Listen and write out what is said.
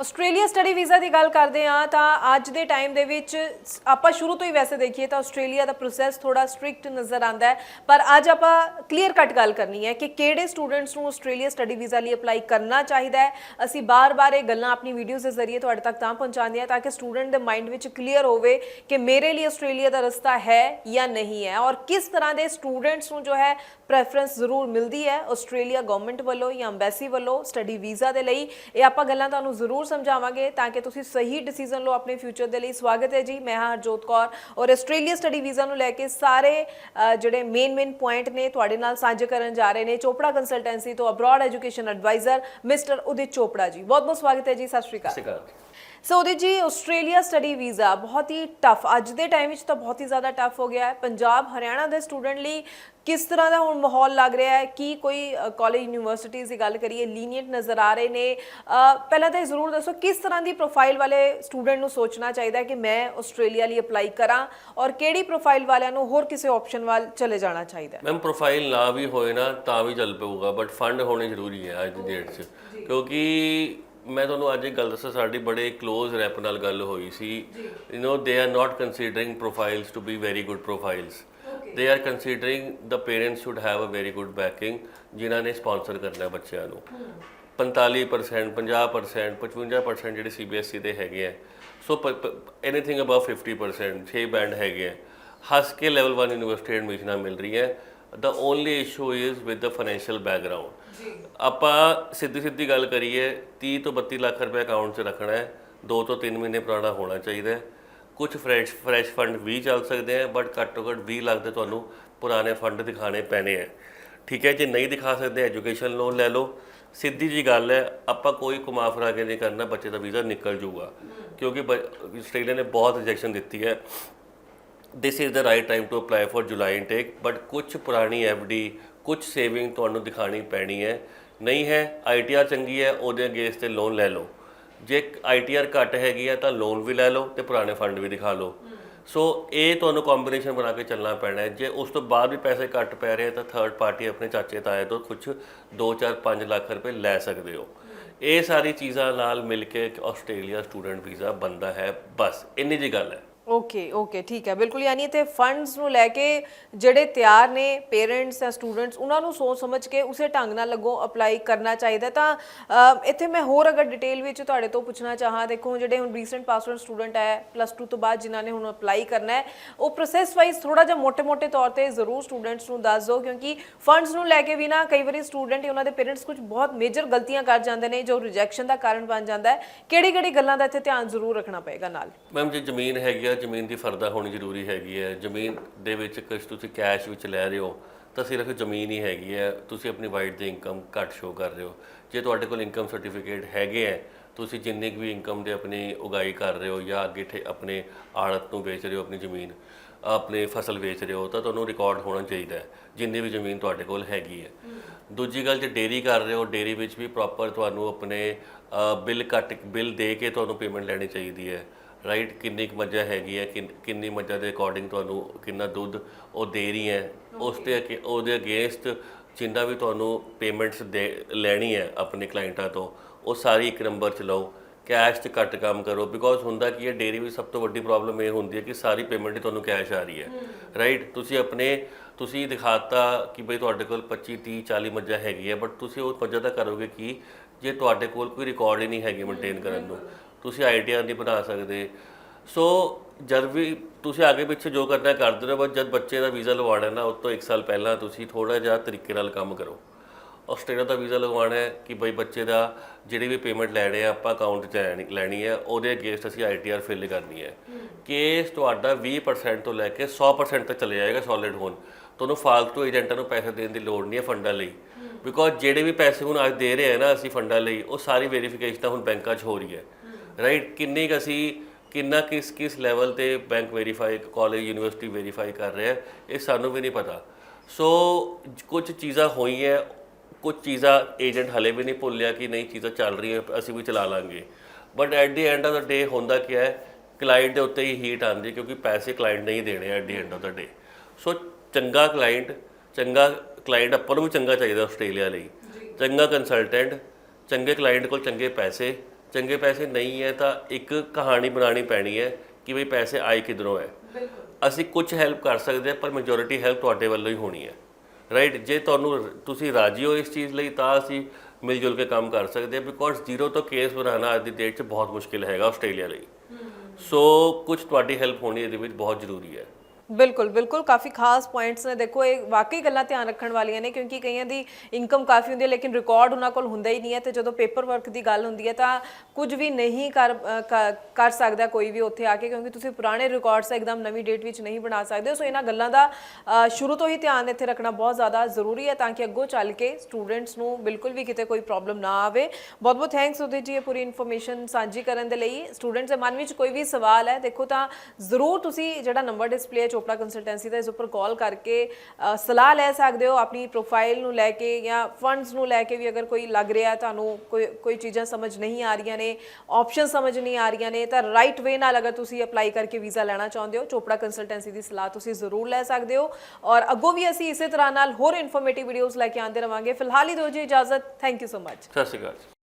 Australia study visa ਦੀ ਗੱਲ ਕਰਦੇ ਆ ਤਾਂ ਅੱਜ ਦੇ ਟਾਈਮ ਦੇ ਵਿੱਚ ਆਪਾਂ ਸ਼ੁਰੂ ਤੋਂ ਹੀ ਵੈਸੇ ਦੇਖੀਏ ਤਾਂ ਆਸਟ੍ਰੇਲੀਆ ਦਾ ਪ੍ਰੋਸੈਸ ਥੋੜਾ ਸਟ੍ਰਿਕਟ ਨਜ਼ਰ ਆਂਦਾ ਹੈ, ਪਰ ਅੱਜ ਆਪਾਂ ਕਲੀਅਰ ਕੱਟ ਗੱਲ ਕਰਨੀ ਹੈ ਕਿ ਕਿਹੜੇ ਸਟੂਡੈਂਟਸ ਨੂੰ ਆਸਟ੍ਰੇਲੀਆ ਸਟੱਡੀ ਵੀਜ਼ਾ ਲਈ ਅਪਲਾਈ ਕਰਨਾ ਚਾਹੀਦਾ ਹੈ। ਅਸੀਂ ਬਾਰ-ਬਾਰ ਇਹ ਗੱਲਾਂ ਆਪਣੀ ਵੀਡੀਓਜ਼ ਦੇ ਜ਼ਰੀਏ ਤੁਹਾਡੇ ਤੱਕ ਤਾਂ ਪਹੁੰਚਾਉਂਦੇ ਹਾਂ ਤਾਂ ਕਿ ਸਟੂਡੈਂਟ ਦੇ ਮਾਈਂਡ ਵਿੱਚ ਕਲੀਅਰ ਹੋਵੇ ਕਿ ਮੇਰੇ ਲਈ ਆਸਟ੍ਰੇਲੀਆ ਦਾ ਰਸਤਾ ਹੈ ਜਾਂ ਨਹੀਂ ਹੈ ਔਰ ਕਿਸ ਤਰ੍ਹਾਂ ਦੇ ਸਟੂਡੈਂਟਸ ਨੂੰ ਜੋ ਹੈ ਪ੍ਰੈਫਰੈਂਸ ਜ਼ਰੂਰ ਮਿਲਦੀ ਹੈ ਆਸਟ੍ਰੇਲੀਆ ਗਵਰਨਮੈਂਟ ਵੱਲੋਂ ਜਾਂ ਐਮਬੈਸੀ ਵੱਲੋਂ ਸਟੱਡੀ ਵੀਜ਼ਾ ਦੇ ਲਈ। ਇਹ ਆਪਾਂ ਗੱਲਾਂ ਤੁਹਾਨੂੰ ਜ਼ਰੂਰ ਸਮਝਾਵਾਂਗੇ ਤਾਂ ਕਿ ਤੁਸੀਂ ਸਹੀ ਡਿਸੀਜਨ ਲਓ ਆਪਣੇ ਫਿਊਚਰ ਦੇ ਲਈ। ਸਵਾਗਤ ਹੈ ਜੀ, ਮੈਂ ਹਾਂ ਹਰਜੋਤ ਕੌਰ ਔਰ ਆਸਟ੍ਰੇਲੀਆ ਸਟੱਡੀ ਵੀਜ਼ਾ ਨੂੰ ਲੈ ਕੇ ਸਾਰੇ ਜਿਹੜੇ ਮੇਨ ਮੇਨ ਪੁਆਇੰਟ ਨੇ ਤੁਹਾਡੇ ਨਾਲ ਸਾਂਝੇ ਕਰਨ ਜਾ ਰਹੇ ਨੇ। ਚੋਪੜਾ ਕੰਸਲਟੈਂਸੀ ਤੋਂ abroad education advisor mister Udit Chopra ji. ਬਹੁਤ ਬਹੁਤ ਸਵਾਗਤ ਹੈ ਜੀ ਸਤਿ ਸ਼੍ਰੀ ਅਕਾਲ। ਸੋ ਉਹਦੇ ਜੀ ਆਸਟ੍ਰੇਲੀਆ ਸਟੱਡੀ ਵੀਜ਼ਾ ਬਹੁਤ ਹੀ ਟਫ ਅੱਜ ਦੇ ਟਾਈਮ ਵਿੱਚ ਤਾਂ ਬਹੁਤ ਹੀ ਜ਼ਿਆਦਾ ਟਫ ਹੋ ਗਿਆ ਹੈ ਪੰਜਾਬ ਹਰਿਆਣਾ ਦੇ ਸਟੂਡੈਂਟ ਲਈ ਕਿਸ ਤਰ੍ਹਾਂ ਦਾ ਹੁਣ ਮਾਹੌਲ ਲੱਗ ਰਿਹਾ ਹੈ ਕੀ ਕੋਈ ਕਾਲਜ ਯੂਨੀਵਰਸਿਟੀਜ਼ ਦੀ ਗੱਲ ਕਰੀਏ ਲੀਨੀਅੰਟ ਨਜ਼ਰ ਆ ਰਹੇ ਨੇ ਪਹਿਲਾਂ ਤਾਂ ਇਹ ਜ਼ਰੂਰ ਦੱਸੋ ਕਿਸ ਤਰ੍ਹਾਂ ਦੀ ਪ੍ਰੋਫਾਈਲ ਵਾਲੇ ਸਟੂਡੈਂਟ ਨੂੰ ਸੋਚਣਾ ਚਾਹੀਦਾ ਹੈ ਕਿ ਮੈਂ ਆਸਟ੍ਰੇਲੀਆ ਲਈ ਅਪਲਾਈ ਕਰਾਂ ਔਰ ਕਿਹੜੀ ਪ੍ਰੋਫਾਈਲ ਵਾਲਿਆਂ ਨੂੰ ਹੋਰ ਕਿਸੇ ਆਪਸ਼ਨ ਵੱਲ ਚਲੇ ਜਾਣਾ ਚਾਹੀਦਾ ਹੈ ਮੈਮ ਪ੍ਰੋਫਾਈਲ ਨਾ ਵੀ ਹੋਏ ਨਾ ਤਾਂ ਵੀ ਚੱਲ ਪਊਗਾ ਬਟ ਫੰਡ ਹੋਣੇ ਜ਼ਰੂਰੀ ਹੈ ਅੱਜ ਦੀ ਡੇਟ 'ਚ ਕਿਉਂਕਿ ਮੈਂ ਤੁਹਾਨੂੰ ਅੱਜ ਇੱਕ ਗੱਲ ਦੱਸਾਂ ਸਾਡੀ ਬੜੇ ਕਲੋਜ਼ ਰੈਪ ਨਾਲ ਗੱਲ ਹੋਈ ਸੀ। You know they are not considering profiles to be very good profiles they are considering the parents should have a very good backing ਜਿਨ੍ਹਾਂ ਨੇ ਸਪਾਂਸਰ ਕਰਨਾ ਬੱਚਿਆਂ ਨੂੰ। 45% 50% 55% ਜਿਹੜੇ CBSE ਦੇ ਹੈਗੇ ਆ। ਸੋ ਐਨੀਥਿੰਗ ਅਬਵ 50% 6 ਬੈਂਡ ਹੈਗੇ ਆ। ਹੱਸ ਕੇ ਲੈਵਲ 1 ਯੂਨੀਵਰਸਿਟੀ ਐਡਮਿਸ਼ਨਾਂ ਮਿਲ ਰਹੀ ਹੈ। The only issue is with the financial background ਜੀ। ਆਪਾਂ ਸਿੱਧੀ ਸਿੱਧੀ ਗੱਲ ਕਰੀਏ 30 ਤੋਂ 32 ਲੱਖ ਰੁਪਏ ਅਕਾਊਂਟ 'ਚ ਰੱਖਣਾ ਹੈ। 2 ਤੋਂ 3 ਮਹੀਨੇ ਪੁਰਾਣਾ ਹੋਣਾ ਚਾਹੀਦਾ ਹੈ। ਕੁਝ ਫਰੈਸ਼ ਫਰੈਸ਼ ਫੰਡ ਵੀ ਚੱਲ ਸਕਦੇ ਆ ਬਟ ਘੱਟੋ ਘੱਟ 20 ਲੱਖ ਦੇ ਤੁਹਾਨੂੰ ਪੁਰਾਣੇ ਫੰਡ ਦਿਖਾਣੇ ਪੈਣੇ ਆ ਠੀਕ ਹੈ, ਜੇ ਨਹੀਂ ਦਿਖਾ ਸਕਦੇ ਐਜੂਕੇਸ਼ਨ ਲੋਨ ਲੈ ਲਓ। ਸਿੱਧੀ ਜੀ ਗੱਲ ਹੈ, ਆਪਾਂ ਕੋਈ ਘੁਮਾ ਫਿਰਾ ਕੇ ਨਹੀਂ ਕਰਨਾ, ਬੱਚੇ ਦਾ ਵੀਜ਼ਾ ਨਿਕਲ ਜਾਊਗਾ। ਕਿਉਂਕਿ ਬ- ਆਸਟ੍ਰੇਲੀਆ ਨੇ ਬਹੁਤ ਰਿਜੈਕਸ਼ਨ ਦਿੱਤੀ ਹੈ। This is the right time to apply for July intake but ਕੁਝ ਪੁਰਾਣੀ ਐਫਡੀ ਕੁਝ ਸੇਵਿੰਗ ਤੁਹਾਨੂੰ ਦਿਖਾਣੀ ਪੈਣੀ ਹੈ। ਨਹੀਂ ਹੈ ਆਈਟੀਆਰ ਚੰਗੀ ਹੈ, ਉਹਦੇ ਅਗੇਂਸਟ ਤੇ ਲੋਨ ਲੈ ਲਓ। ਜੇ ਆਈਟੀਆਰ ਘੱਟ ਹੈਗੀ ਹੈ ਤਾਂ ਲੋਨ ਵੀ ਲੈ ਲਓ ਤੇ ਪੁਰਾਣੇ ਫੰਡ ਵੀ ਦਿਖਾ ਲਓ। ਸੋ ਇਹ ਤੁਹਾਨੂੰ ਕੰਬੀਨੇਸ਼ਨ ਬਣਾ ਕੇ ਚੱਲਣਾ ਪੈਣਾ ਹੈ। ਜੇ ਉਸ ਤੋਂ ਬਾਅਦ ਵੀ ਪੈਸੇ ਘੱਟ ਪੈ ਰਹੇ ਤਾਂ ਥਰਡ ਪਾਰਟੀ ਆਪਣੇ ਚਾਚੇ ਤਾਏ ਤੋਂ ਕੁਝ 2 4 5 ਲੱਖ ਰੁਪਏ ਲੈ ਸਕਦੇ ਹੋ। ਇਹ ਸਾਰੀ ਚੀਜ਼ਾਂ ਨਾਲ ਮਿਲ ਕੇ ਇੱਕ ਆਸਟ੍ਰੇਲੀਆ ਸਟੂਡੈਂਟ ਵੀਜ਼ਾ ਬੰਦਾ ਹੈ। ਬਸ, ਇੰਨੀ ਜੀ ਗੱਲ ਹੈ। ਓਕੇ ਓਕੇ ਠੀਕ ਹੈ। ਬਿਲਕੁਲ, ਯਾਨੀ ਇੱਥੇ ਫੰਡਸ ਨੂੰ ਲੈ ਕੇ ਜਿਹੜੇ ਤਿਆਰ ਨੇ ਪੇਰੈਂਟਸ ਜਾਂ ਸਟੂਡੈਂਟਸ ਉਹਨਾਂ ਨੂੰ ਸੋਚ ਸਮਝ ਕੇ ਉਸੇ ਢੰਗ ਨਾਲ ਲੱਗੋ ਅਪਲਾਈ ਕਰਨਾ ਚਾਹੀਦਾ ਤਾਂ ਇੱਥੇ ਮੈਂ ਹੋਰ ਅਗਰ ਡਿਟੇਲ ਵਿੱਚ ਤੁਹਾਡੇ ਤੋਂ ਪੁੱਛਣਾ ਚਾਹਾਂ, ਦੇਖੋ, ਜਿਹੜੇ ਹੁਣ ਰੀਸੈਂਟ ਪਾਸ ਸਟੂਡੈਂਟ ਹੈ ਪਲੱਸ 2 ਤੋਂ ਬਾਅਦ ਜਿਨ੍ਹਾਂ ਨੇ ਹੁਣ ਅਪਲਾਈ ਕਰਨਾ ਹੈ, ਉਹ ਪ੍ਰੋਸੈਸ ਵਾਈਜ਼ ਥੋੜਾ ਜਿਹਾ ਮੋਟੇ ਮੋਟੇ ਤੌਰ ਤੇ ਜ਼ਰੂਰ ਸਟੂਡੈਂਟਸ ਨੂੰ ਦੱਸ ਦਿਓ, ਕਿਉਂਕਿ ਫੰਡਸ ਨੂੰ ਲੈ ਕੇ ਵੀ ਨਾ ਕਈ ਵਾਰੀ ਸਟੂਡੈਂਟ ਉਹਨਾਂ ਦੇ ਪੇਰੈਂਟਸ ਕੁਝ ਬਹੁਤ ਮੇਜਰ ਗਲਤੀਆਂ ਕਰ ਜਾਂਦੇ ਨੇ, ਜੋ ਰਿਜੈਕਸ਼ਨ ਦਾ ਕਾਰਨ ਬਣ ਜਾਂਦਾ ਹੈ। ਕਿਹੜੀ-ਕਿਹੜੀ ਗੱਲਾਂ ਦਾ ਇੱਥੇ ਧਿਆਨ ਜ਼ਰੂਰ ਰੱਖਣਾ ਪਏਗਾ ਨਾਲ? ਮੈਮ ਜੀ ਜ਼ਮੀਨ ਹੈਗੀ ਆ ਜ਼ਮੀਨ ਦੀ ਫਰਦਾ ਹੋਣੀ ਜ਼ਰੂਰੀ ਹੈਗੀ ਹੈ। ਜ਼ਮੀਨ ਦੇ ਵਿੱਚ ਕੁਝ ਤੁਸੀਂ ਕੈਸ਼ ਵਿੱਚ ਲੈ ਰਹੇ ਹੋ, ਤਾਂ ਸਿਰਫ ਜ਼ਮੀਨ ਹੀ ਹੈਗੀ ਹੈ। ਤੁਸੀਂ ਆਪਣੀ ਵਾਈਟ ਦੀ ਇਨਕਮ ਘੱਟ ਸ਼ੋ ਕਰ ਰਹੇ ਹੋ। ਜੇ ਤੁਹਾਡੇ ਕੋਲ ਇਨਕਮ ਸਰਟੀਫਿਕੇਟ ਹੈਗੇ ਹੈ, ਤੁਸੀਂ ਜਿੰਨੀ ਕੁ ਵੀ ਇਨਕਮ ਦੇ ਆਪਣੀ ਉਗਾਈ ਕਰ ਰਹੇ ਹੋ ਜਾਂ ਅੱਗੇ ਠੇ ਆਪਣੇ ਆੜਤ ਨੂੰ ਵੇਚ ਰਹੇ ਹੋ, ਆਪਣੀ ਜ਼ਮੀਨ, ਆਪਣੇ ਫਸਲ ਵੇਚ ਰਹੇ ਹੋ, ਤਾਂ ਤੁਹਾਨੂੰ ਰਿਕਾਰਡ ਹੋਣਾ ਚਾਹੀਦਾ ਹੈ, ਜਿੰਨੀ ਵੀ ਜ਼ਮੀਨ ਤੁਹਾਡੇ ਕੋਲ ਹੈਗੀ ਹੈ। ਦੂਜੀ ਗੱਲ, ਜੇ ਡੇਰੀ ਕਰ ਰਹੇ ਹੋ ਡੇਰੀ ਵਿੱਚ ਵੀ ਪ੍ਰੋਪਰ ਤੁਹਾਨੂੰ ਆਪਣੇ ਬਿੱਲ ਕੱਟ ਬਿੱਲ ਦੇ ਕੇ ਤੁਹਾਨੂੰ ਪੇਮੈਂਟ ਲੈਣੀ ਚਾਹੀਦੀ ਹੈ। ਰਾਈਟ ਕਿੰਨੀ ਕੁ ਮੱਝਾਂ ਹੈਗੀ ਹੈ ਕਿੰਨ- ਕਿੰਨੀ ਮੱਝਾਂ ਦੇ ਅਕੋਰਡਿੰਗ ਤੁਹਾਨੂੰ ਕਿੰਨਾ ਦੁੱਧ ਉਹ ਦੇ ਰਹੀ ਹੈ ਉਸ ਤੇ ਅਗੇ- ਉਹਦੇ ਅਗੇਂਸਟ ਜਿੰਨਾ ਵੀ ਤੁਹਾਨੂੰ ਪੇਮੈਂਟਸ ਦੇ ਲੈਣੀ ਹੈ ਆਪਣੇ ਕਲਾਇੰਟਾਂ ਤੋਂ ਉਹ ਸਾਰੀ ਇੱਕ ਨੰਬਰ 'ਚ ਲਓ ਕੈਸ਼ 'ਚ ਘੱਟ ਕੰਮ ਕਰੋ ਬਿਕੋਜ਼ ਹੁੰਦਾ ਕੀ ਹੈ ਡੇਰੀ ਵਿੱਚ ਸਭ ਤੋਂ ਵੱਡੀ ਪ੍ਰੋਬਲਮ ਇਹ ਹੁੰਦੀ ਹੈ ਕਿ ਸਾਰੀ ਪੇਮੈਂਟ ਹੀ ਤੁਹਾਨੂੰ ਕੈਸ਼ ਆ ਰਹੀ ਹੈ ਰਾਈਟ ਤੁਸੀਂ ਆਪਣੇ ਤੁਸੀਂ ਦਿਖਾਤਾ ਕਿ ਬਈ ਤੁਹਾਡੇ ਕੋਲ 25 30 40 ਮੱਝਾਂ ਹੈਗੀ ਹੈ ਬਟ ਤੁਸੀਂ ਉਹ ਮੱਝਾਂ ਦਾ ਕਰੋਗੇ ਕੀ ਜੇ ਤੁਹਾਡੇ ਕੋਲ ਕੋਈ ਰਿਕਾਰਡ ਹੀ ਨਹੀਂ ਹੈਗੀ ਮੇਨਟੇਨ ਕਰਨ ਨੂੰ ਤੁਸੀਂ ਆਈਡੀਆ ਨਹੀਂ ਬਣਾ ਸਕਦੇ। ਸੋ ਜਦ ਵੀ ਤੁਸੀਂ ਅੱਗੇ ਪਿੱਛੇ ਜੋ ਕਰਨਾ ਕਰਦੇ ਰਹੋ ਬਸ ਜਦ ਬੱਚੇ ਦਾ ਵੀਜ਼ਾ ਲਵਾਉਣਾ ਨਾ ਉਸ ਤੋਂ 1 ਸਾਲ ਪਹਿਲਾਂ ਤੁਸੀਂ ਥੋੜਾ ਜਿਹਾ ਤਰੀਕੇ ਨਾਲ ਕੰਮ ਕਰੋ। ਆਸਟ੍ਰੇਲੀਆ ਦਾ ਵੀਜ਼ਾ ਲਗਵਾਉਣਾ ਹੈ ਕਿ ਬਈ ਬੱਚੇ ਦਾ ਜਿਹੜੀ ਵੀ ਪੇਮੈਂਟ ਲੈਣੇ ਆ ਆਪਾਂ ਅਕਾਊਂਟ 'ਚ ਲੈਣੀ ਹੈ ਉਹਦੇ ਅਗੇਂਸਟ ਅਸੀਂ ਆਈਟੀਆਰ ਫਿਲ ਕਰਨੀ ਹੈ। ਕੇਸ ਤੁਹਾਡਾ 20% ਤੋਂ ਲੈ ਕੇ 100% ਤੱਕ ਚਲੇ ਜਾਏਗਾ ਸੋਲਿਡ ਹੋਣ। ਤੁਹਾਨੂੰ ਫਾਲਤੂ ਏਜੰਟਾਂ ਨੂੰ ਪੈਸੇ ਦੇਣ ਦੀ ਲੋੜ ਨਹੀਂ ਹੈ ਫੰਡਾਂ ਲਈ। ਬਿਕੋਜ਼ ਜਿਹੜੇ ਵੀ ਪੈਸੇ ਹੁਣ ਅੱਜ ਦੇ ਰਹੇ ਆ ਨਾ ਅਸੀਂ ਫੰਡਾਂ ਲਈ ਉਹ ਸਾਰੀ ਵੈਰੀਫਿਕੇਸ਼ਨ ਤਾਂ ਹੁਣ ਬੈਂਕਾਂ 'ਚ ਹੋ ਰਹੀ ਹੈ। ਰਾਈਟ ਕਿੰਨੀ ਕੁ ਅਸੀਂ ਕਿੰਨਾ ਕਿਸ ਕਿਸ ਲੈਵਲ ਤੇ bank verify college university verify ਕਰ ਰਿਹਾ ਇਹ ਸਾਨੂੰ ਵੀ ਨਹੀਂ ਪਤਾ। ਸੋ ਕੁਝ ਚੀਜ਼ਾਂ ਹੋਈਆਂ ਕੁਝ ਚੀਜ਼ਾਂ ਏਜੰਟ ਹਲੇ ਵੀ ਨਹੀਂ ਭੁੱਲਿਆ ਕਿ ਨਹੀਂ ਚੀਜ਼ਾਂ ਚੱਲ ਰਹੀਆਂ ਅਸੀਂ ਵੀ ਚਲਾ ਲਾਂਗੇ। But at the end of the day ਹੁੰਦਾ ਕੀ ਹੈ ਕਲਾਇੰਟ ਦੇ ਉੱਤੇ ਹੀ ਹੀਟ ਆਉਂਦੀ ਕਿਉਂਕਿ ਪੈਸੇ ਕਲਾਇੰਟ ਨਹੀਂ ਦੇਣੇ at the end of the day so ਚੰਗਾ ਕਲਾਇੰਟ ਚੰਗਾ ਕਲਾਇੰਟ ਆਪਾਂ ਨੂੰ ਵੀ ਚੰਗਾ ਚਾਹੀਦਾ ਆਸਟ੍ਰੇਲੀਆ ਲਈ। ਚੰਗਾ ਕੰਸਲਟੈਂਟ ਚੰਗੇ ਕਲਾਇੰਟ ਕੋਲ ਚੰਗੇ ਪੈਸੇ ਚੰਗੇ ਪੈਸੇ ਨਹੀਂ ਹੈ ਤਾਂ ਇੱਕ ਕਹਾਣੀ ਬਣਾਉਣੀ ਪੈਣੀ ਹੈ ਕਿ ਬਈ ਪੈਸੇ ਆਏ ਕਿਧਰੋਂ ਹੈ। ਅਸੀਂ ਕੁਝ ਹੈਲਪ ਕਰ ਸਕਦੇ ਹਾਂ ਪਰ ਮੈਜੋਰਿਟੀ ਹੈਲਪ ਤੁਹਾਡੇ ਵੱਲੋਂ ਹੀ ਹੋਣੀ ਹੈ। ਰਾਈਟ ਜੇ ਤੁਹਾਨੂੰ ਤੁਸੀਂ ਰਾਜੀ ਹੋ ਇਸ ਚੀਜ਼ ਲਈ ਤਾਂ ਅਸੀਂ ਮਿਲ ਜੁਲ ਕੇ ਕੰਮ ਕਰ ਸਕਦੇ ਹਾਂ ਬਿਕੋਜ਼ ਜ਼ੀਰੋ ਤੋਂ ਕੇਸ ਬਣਾਉਣਾ ਅੱਜ ਦੀ ਡੇਟ 'ਚ ਬਹੁਤ ਮੁਸ਼ਕਿਲ ਹੈਗਾ ਆਸਟ੍ਰੇਲੀਆ ਲਈ। ਸੋ ਕੁਝ ਤੁਹਾਡੀ ਹੈਲਪ ਹੋਣੀ ਇਹਦੇ ਵਿੱਚ ਬਹੁਤ ਜ਼ਰੂਰੀ ਹੈ। ਬਿਲਕੁਲ ਬਿਲਕੁਲ। ਕਾਫੀ ਖਾਸ ਪੁਆਇੰਟਸ ਨੇ। ਦੇਖੋ, ਇਹ ਵਾਕਈ ਗੱਲਾਂ ਧਿਆਨ ਰੱਖਣ ਵਾਲੀਆਂ ਨੇ ਕਿਉਂਕਿ ਕਈਆਂ ਦੀ ਇਨਕਮ ਕਾਫੀ ਹੁੰਦੀ ਹੈ, ਲੇਕਿਨ ਰਿਕਾਰਡ ਉਹਨਾਂ ਕੋਲ ਹੁੰਦਾ ਹੀ ਨਹੀਂ ਹੈ ਤੇ ਜਦੋਂ ਪੇਪਰ ਵਰਕ ਦੀ ਗੱਲ ਹੁੰਦੀ ਹੈ ਤਾਂ ਕੁਝ ਵੀ ਨਹੀਂ ਕਰ ਕ- ਕਰ ਸਕਦਾ ਕੋਈ ਵੀ ਉੱਥੇ ਆ ਕੇ ਕਿਉਂਕਿ ਤੁਸੀਂ ਪੁਰਾਣੇ ਰਿਕਾਰਡਸ ਇੱਕਦਮ ਨਵੀਂ ਡੇਟ ਵਿੱਚ ਨਹੀਂ ਬਣਾ ਸਕਦੇ। ਸੋ ਇਹਨਾਂ ਗੱਲਾਂ ਦਾ ਸ਼ੁਰੂ ਤੋਂ ਹੀ ਧਿਆਨ ਇੱਥੇ ਰੱਖਣਾ ਬਹੁਤ ਜ਼ਿਆਦਾ ਜ਼ਰੂਰੀ ਹੈ ਤਾਂ ਕਿ ਅੱਗੋਂ ਚੱਲ ਕੇ ਸਟੂਡੈਂਟਸ ਨੂੰ ਬਿਲਕੁਲ ਵੀ ਕਿਤੇ ਕੋਈ ਪ੍ਰੋਬਲਮ ਨਾ ਆਵੇ। ਬਹੁਤ ਬਹੁਤ ਥੈਂਕਸ ਉਦਿਤ ਜੀ ਇਹ ਪੂਰੀ ਇਨਫੋਰਮੇਸ਼ਨ ਸਾਂਝੀ ਕਰਨ ਦੇ ਲਈ। ਸਟੂਡੈਂਟਸ ਦੇ ਮਨ ਵਿੱਚ ਕੋਈ ਵੀ ਸਵਾਲ ਹੈ, ਦੇਖੋ ਤਾਂ ਜ਼ਰੂਰ ਤੁਸੀਂ ਜਿਹੜਾ ਨੰਬਰ ਡਿਸਪਲੇ ਹੈ ਚੋਪੜਾ ਕੰਸਲਟੈਂਸੀ ਦਾ ਇਸ ਉੱਪਰ ਕਾਲ ਕਰਕੇ ਸਲਾਹ ਲੈ ਸਕਦੇ ਹੋ, ਆਪਣੀ ਪ੍ਰੋਫਾਈਲ ਨੂੰ ਲੈ ਕੇ ਜਾਂ ਫੰਡਸ ਨੂੰ ਲੈ ਕੇ ਵੀ ਅਗਰ ਕੋਈ ਲੱਗ ਰਿਹਾ, ਤੁਹਾਨੂੰ ਕੋਈ ਕੋਈ ਚੀਜ਼ਾਂ ਸਮਝ ਨਹੀਂ ਆ ਰਹੀਆਂ ਨੇ ਆਪਸ਼ਨ ਸਮਝ ਨਹੀਂ ਆ ਰਹੀਆਂ ਨੇ, ਤਾਂ ਰਾਈਟ ਵੇ ਨਾਲ ਅਗਰ ਤੁਸੀਂ ਅਪਲਾਈ ਕਰਕੇ ਵੀਜ਼ਾ ਲੈਣਾ ਚਾਹੁੰਦੇ ਹੋ, ਚੋਪੜਾ ਕੰਸਲਟੈਂਸੀ ਦੀ ਸਲਾਹ ਤੁਸੀਂ ਜ਼ਰੂਰ ਲੈ ਸਕਦੇ ਹੋ। ਔਰ ਅੱਗੋਂ ਵੀ ਅਸੀਂ ਇਸੇ ਤਰ੍ਹਾਂ ਨਾਲ ਹੋਰ ਇਨਫੋਰਮੇਟਿਵ ਵੀਡੀਓਜ਼ ਲੈ ਕੇ ਆਉਂਦੇ ਰਵਾਂਗੇ। ਫਿਲਹਾਲ ਹੀ ਦਿਓ ਜੀ ਇਜਾਜ਼ਤ। ਥੈਂਕ ਯੂ ਸੋ ਮਚ ਸਤਿ ਸ਼੍ਰੀ ਅਕਾਲ